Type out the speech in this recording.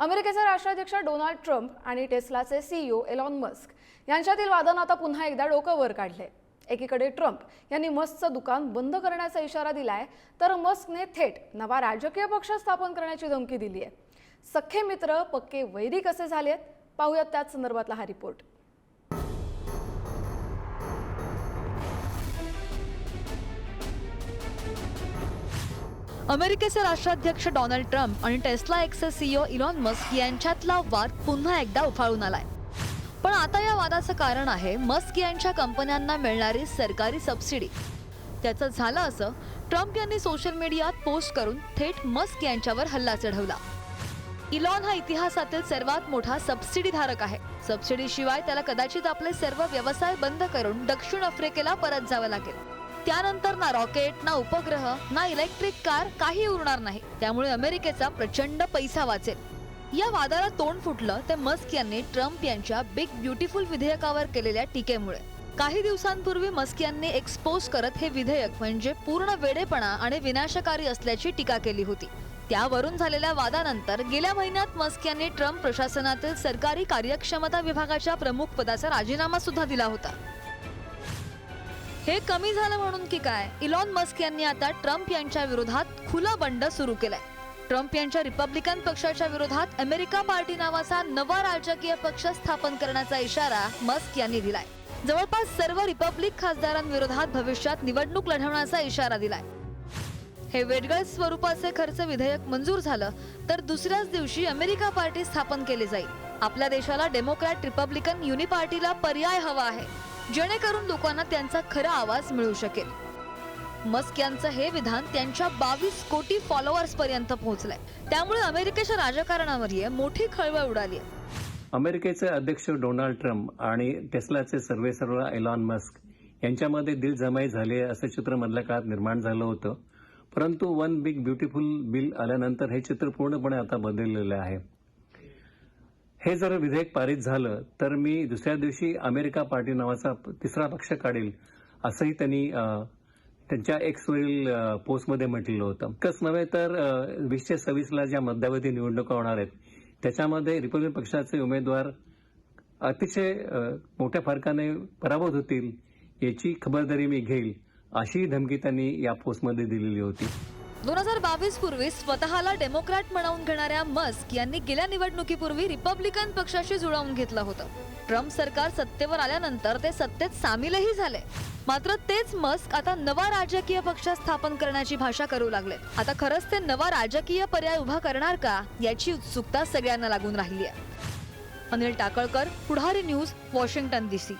अमेरिकेचे राष्ट्राध्यक्ष Donald Trump आणि टेस्लाचे सीईओ एलॉन मस्क यांच्यातील वादानं आता पुन्हा एकदा डोकं वर काढले एकीकडे ट्रम्प यांनी मस्कचं दुकान बंद करण्याचा इशारा दिलाय तर मस्कने थेट नवा राजकीय पक्ष स्थापन करण्याची धमकी दिली आहे सख्खे मित्र पक्के वैरी कसे झालेत. पाहूयात त्याच संदर्भातला हा रिपोर्ट अमेरिकेचे राष्ट्राध्यक्ष डोनाल्ड ट्रम्प आणि टेस्ला एक्सचे सीईओ इलॉन मस्क यांच्यातला वाद पुन्हा एकदा उफाळून आलाय. पण आता या वादाचं कारण आहे मस्क यांच्या कंपन्यांना मिळणारी सरकारी सबसिडी. त्याचं झालं असं ट्रम्प यांनी सोशल मीडियात पोस्ट करून थेट मस्क यांच्यावर हल्ला चढवला. इलॉन हा इतिहासातील सर्वात मोठा सबसिडी धारक आहे. सबसिडी शिवाय त्याला कदाचित आपले सर्व व्यवसाय बंद करून दक्षिण आफ्रिकेला परत जावं लागेल. त्यानंतर ना रॉकेट ना उपग्रह ना इलेक्ट्रिक कार काही उरणार नाही. त्यामुळे अमेरिकेचा प्रचंड पैसा वाचेल. या वादाला तोंड फुटलं ते मस्क यांनी ट्रम्प यांच्या बिग ब्युटिफुल विधेयकावर केलेल्या टीकेमुळे. काही दिवसांपूर्वी मस्क यांनी एक्सपोज करत हे विधेयक म्हणजे पूर्ण वेडेपणा आणि विनाशकारी असल्याची टीका केली होती. त्यावरून झालेल्या वादानंतर गेल्या महिन्यात मस्क यांनी ट्रम्प प्रशासनातील सरकारी कार्यक्षमता विभागाच्या प्रमुख पदाचा राजीनामा सुद्धा दिला होता. हे कमी झालं म्हणून की काय? इलॉन मस्क यांनी आता ट्रम्प यांच्या विरोधात खुलं बंड सुरू केलंय. ट्रम्प यांच्या रिपब्लिकन पक्षाच्या विरोधात अमेरिका पार्टी नावाचा नवा राजकीय पक्ष स्थापन करण्याचा इशारा मस्क यांनी दिलाय. जवळपास सर्व रिपब्लिक खासदारांविरोधात भविष्यात निवडणूक लढवण्याचा इशारा दिलाय. हे वेगळ्या स्वरूपाचे खर्च विधेयक मंजूर झालं तर दुसऱ्याच दिवशी अमेरिका पार्टी स्थापन केली जाईल. आपल्या देशाला डेमोक्रॅट रिपब्लिकन युनिपार्टीला पर्याय हवा आहे. जेणेकरून लोकांना त्यांचा खरा आवाज मिळू शकेल. मस्क यांचं हे विधान त्यांच्या बावीस कोटी फॉलोअर्स पर्यंत पोहोचलंय. त्यामुळे अमेरिकेच्या राजकारणावरही मोठी खळबळ उडाली आहे. अमेरिकेचे अध्यक्ष डोनाल्ड ट्रम्प आणि टेस्लाचे सर्वे सर्व एलॉन मस्क यांच्यामध्ये दिलजमाई झाली आहे असं चित्र मधल्या काळात निर्माण झालं होतं. परंतु वन बिग ब्युटिफुल बिल आल्यानंतर हे चित्र पूर्णपणे आता बदललेलं आहे. हे जर विधेयक पारित झालं तर मी दुसऱ्या दिवशी अमेरिका पार्टी नावाचा तिसरा पक्ष काढेल असंही त्यांनी त्यांच्या एक्सवरील पोस्टमध्ये म्हटलेलं होतं. इतकंच नव्हे तर वीसशे सव्वीसला ज्या मध्यावधी निवडणुका होणार आहेत त्याच्यामध्ये रिपब्लिकन पक्षाचे उमेदवार अतिशय मोठ्या फरकाने पराभूत होतील याची खबरदारी मी घेईल अशी धमकी त्यांनी या पोस्टमध्ये दिलेली होती. दोन हजार बावीस पूर्वी स्वतःला डेमोक्रॅट म्हणवून घेणाऱ्या मस्क यांनी गेल्या निवडणुकीपूर्वी रिपब्लिकन पक्षाशी जुळवून घेतलं होतं. ट्रम्प सरकार सत्तेवर आल्यानंतर ते सत्तेत सामीलही झाले. मात्र तेच मस्क आता नवा राजकीय पक्ष स्थापन करण्याची भाषा करू लागले. आता खरंच ते नवा राजकीय पर्याय उभा करणार का याची उत्सुकता सगळ्यांना लागून राहिली आहे. Anil Takalkar Pudhari news Washington DC